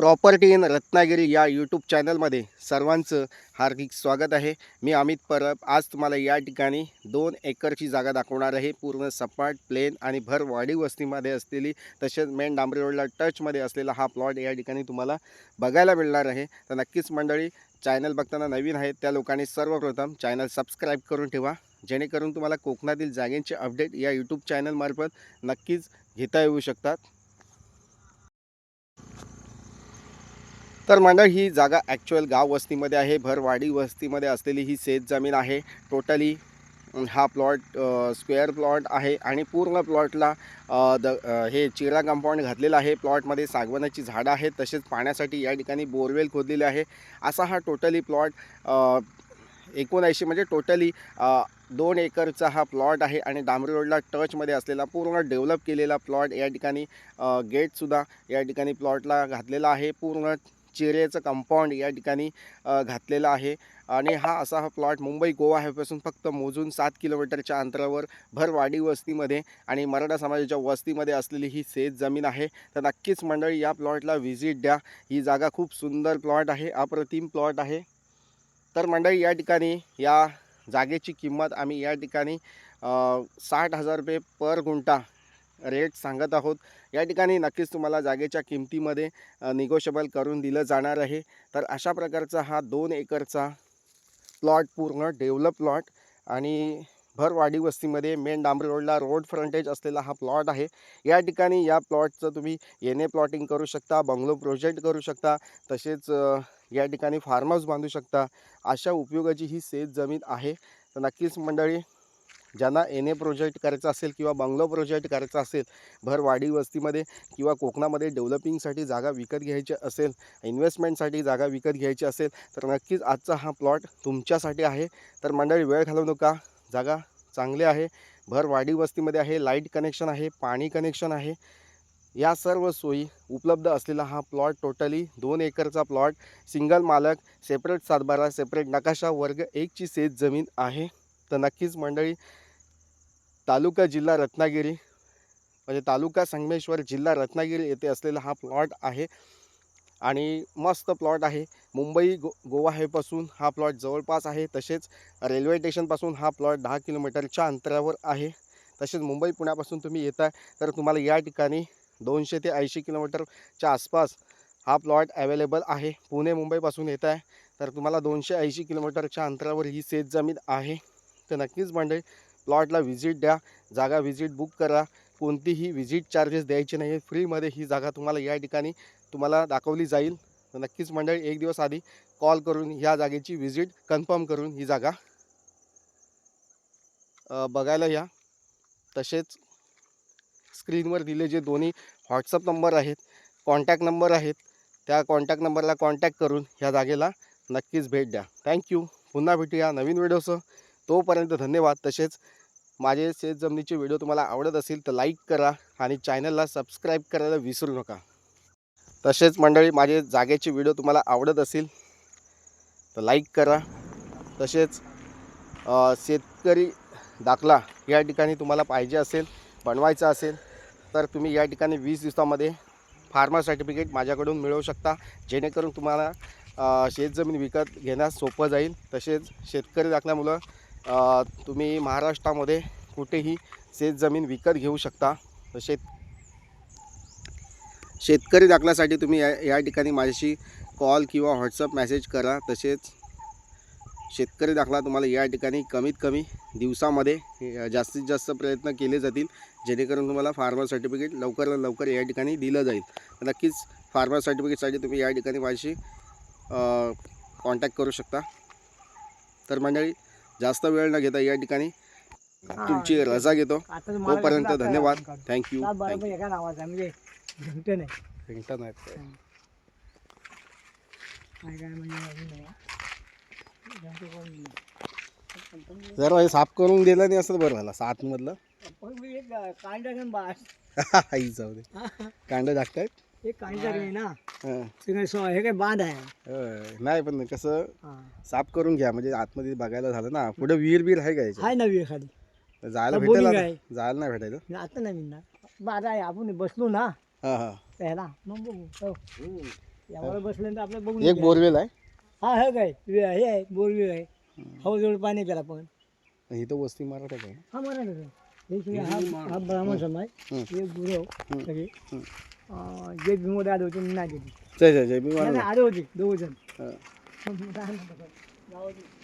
Property in Ratnagiri या YouTube चॅनलमध्ये सर्वांचं हार्दिक स्वागत आहे. मी अमित परब. आज तुम्हाला या ठिकाणी दोन एकरची जागा दाखवणार आहे. पूर्ण सपाट प्लेन आणि भर वाडी वस्तीमध्ये असलेली तसेच मेन डांबरी रोडला टचमध्ये असलेला हा प्लॉट या ठिकाणी तुम्हाला बघायला मिळणार आहे. तर नक्कीच मंडळी चॅनल बघताना नवीन आहेत त्या लोकांनी सर्वप्रथम चॅनल सबस्क्राईब करून ठेवा. जेणेकरून तुम्हाला कोकणातील जागेंचे अपडेट या यूट्यूब चॅनलमार्फत नक्कीच घेता येऊ शकतात. तर मंडळ ही जागा ॲक्च्युअल गाव वस्तीमध्ये आहे. भरवाडी वस्तीमध्ये असलेली ही शेत जमीन आहे. टोटली हा प्लॉट स्क्वेअर प्लॉट आहे आणि पूर्ण प्लॉटला द हे चिरा कंपाऊंड घातलेलं आहे. प्लॉटमध्ये सागवनाची झाडं आहेत. तसेच पाण्यासाठी या ठिकाणी बोरवेल खोदलेले आहे. असा हा टोटली प्लॉट एकोणऐंशी म्हणजे टोटली दोन एकरचा हा प्लॉट आहे आणि डांबरी रोडला टचमध्ये असलेला पूर्ण डेव्हलप केलेला प्लॉट या ठिकाणी गेटसुद्धा या ठिकाणी प्लॉटला घातलेला आहे. पूर्ण चिरेचं कंपाऊंड या ठिकाणी घातलेलं आहे. आणि हा असा हा प्लॉट मुंबई गोवा हायवेपासून फक्त मोजून सात किलोमीटरच्या अंतरावर भरवाडी वस्तीमध्ये आणि मराठा समाजाच्या वस्तीमध्ये असलेली ही शेत जमीन आहे. तर नक्कीच मंडळी या प्लॉटला व्हिजिट द्या. ही जागा खूप सुंदर प्लॉट आहे अप्रतिम प्लॉट आहे. तर मंडळी या ठिकाणी या जागेची किंमत आम्ही या ठिकाणी साठ हजार रुपये पर गुंठा रेट सांगत आहोत. या ठिकाणी नक्कीच तुम्हाला जागेच्या किमतीमध्ये निगोशिएबल करून दिलं जाणार आहे. तर अशा प्रकारचा हा दोन एकरचा प्लॉट पूर्ण डेव्हलप प्लॉट आणि भरवाडी वस्तीमध्ये मेन डांबरी रोडला रोड फ्रंटेज असलेला हा प्लॉट आहे. या ठिकाणी या प्लॉटचं तुम्ही येणे प्लॉटिंग करू शकता बंगलो प्रोजेक्ट करू शकता तसेच या ठिकाणी फार्म हाऊस बांधू शकता. अशा उपयोगाची ही शेत जमीन आहे. तर नक्कीच मंडळी ज्यांना एन ए प्रोजेक्ट करायचा असेल किंवा बंगलो प्रोजेक्ट करायचा असेल भरवाडी वस्तीमध्ये किंवा कोकणामध्ये डेव्हलपिंगसाठी जागा विकत घ्यायची असेल इन्व्हेस्टमेंटसाठी जागा विकत घ्यायची असेल तर नक्कीच आजचा हा प्लॉट तुमच्यासाठी आहे. तर मंडळी वेळ घालवू नका. जागा चांगली आहे. भरवाडी वस्तीमध्ये आहे लाइट कनेक्शन आहे पाणी कनेक्शन आहे. या सर्व सोयी उपलब्ध असलेला हा प्लॉट टोटली दोन एकरचा प्लॉट सिंगल मालक सेपरेट सातबारा सेपरेट नकाशा वर्ग एकची शेत जमीन आहे. तर नक्कीच मंडळी तालुका जिल्हा रत्नागिरी म्हणजे तालुका संगमेश्वर जिल्हा रत्नागिरी येथे असलेला हा प्लॉट आहे. आणि मस्त प्लॉट आहे. मुंबई गो गोवा हेपासून हा प्लॉट जवळपास आहे. तसेच रेल्वे स्टेशनपासून हा प्लॉट दहा किलोमीटरच्या अंतरावर आहे. तसेच मुंबई पुण्यापासून तुम्ही येताय तर तुम्हाला या ठिकाणी दोनशे ते ऐंशी किलोमीटरच्या आसपास हा प्लॉट अवेलेबल आहे. पुणे मुंबईपासून येत आहे. तर तुम्हाला दोनशे ऐंशी किलोमीटरच्या अंतरावर ही शेतजमीन आहे. तर नक्कीच मंडळी प्लॉटला व्हिजिट द्या. जागा व्हिजिट बुक करा. कोणतीही व्हिजिट चार्जेस द्यायचे नाही फ्रीमध्ये ही जागा तुम्हाला या ठिकाणी तुम्हाला दाखवली जाईल. तर नक्कीच मंडळी एक दिवस आधी कॉल करून ह्या जागेची व्हिजिट कन्फर्म करून ही जागा बघायला या. तसेच स्क्रीनवर दिले जे दोन्ही व्हॉट्सअप नंबर आहेत कॉन्टॅक्ट नंबर आहेत त्या कॉन्टॅक्ट नंबरला कॉन्टॅक्ट करून ह्या जागेला नक्कीच भेट द्या. थँक्यू पुन्हा भेटूया नवीन व्हिडिओसह तोपर्यंत धन्यवाद. तसेच माझे शेत जमिनीचे व्हिडिओ तुम्हाला आवडत असेल तर लाईक करा आणि चॅनलला सबस्क्राईब करायला विसरू नका. तसेच मंडळी माझे जागेचे व्हिडिओ तुम्हाला आवडत असेल तर लाईक करा. तसेच शेतकरी दाखला या ठिकाणी तुम्हाला पाहिजे असेल बनवायचा असेल तर तुम्ही या ठिकाणी वीस दिवसामध्ये फार्मर सर्टिफिकेट माझ्याकडून मिळवू शकता. जेणेकरून तुम्हाला शेतजमीन विकत घेण्यास सोपं जाईल. तसेच शेतकरी दाखल्यामुळं तुम्ही महाराष्ट्रामध्ये कुठेही शेतजमीन विकत घेऊ शकता. शेत शेतकरी दाखल्यासाठी तुम्ही या या ठिकाणी माझ्याशी कॉल किंवा व्हॉट्सअप मेसेज करा. तसेच शेतकरी दाखला तुम्हाला या ठिकाणी कमीत कमी दिवसामध्ये जास्तीत जास्त प्रयत्न केले जातील जेणेकरून तुम्हाला फार्मर सर्टिफिकेट लवकरात लवकर या ठिकाणी दिलं जाईल. तर नक्कीच फार्मर सर्टिफिकेटसाठी तुम्ही या ठिकाणी माझ्याशी कॉन्टॅक्ट करू शकता. तर मंडळी जास्त वेळ न घेता या ठिकाणी तुमची रजा घेतो. तोपर्यंत धन्यवाद? थँक्यू म्हणजे रिंगटन म्हणजे. जर हे साफ करून दिलं नाही असं बरं झालं सात मधलं आई जाऊ दे. कांदा टाकतायत हे ना हे. काय बांध आहे? नाही पण कसं साफ करून घ्या म्हणजे आतमध्ये बघायला झालं ना पुढे विहीर बिर आहे का याच्यात? आहे ना विहीर खाली. जायला जायला नाही भेटायचं? आता नाही बाधा बारा आहे आपण बसलो ना मग बघू. आपलं बघून एक बोरवेल आहे? हा काय? हे आहे बोरवी आहे हो, पाणी प्याला पण. ही तर वस्ती मराठा आहे. हा मराठा हा ब्राह्मण समाज गुरव सगळे. જે મોટા દો ના જે જય જય જય બી ના આદો દો જન હા.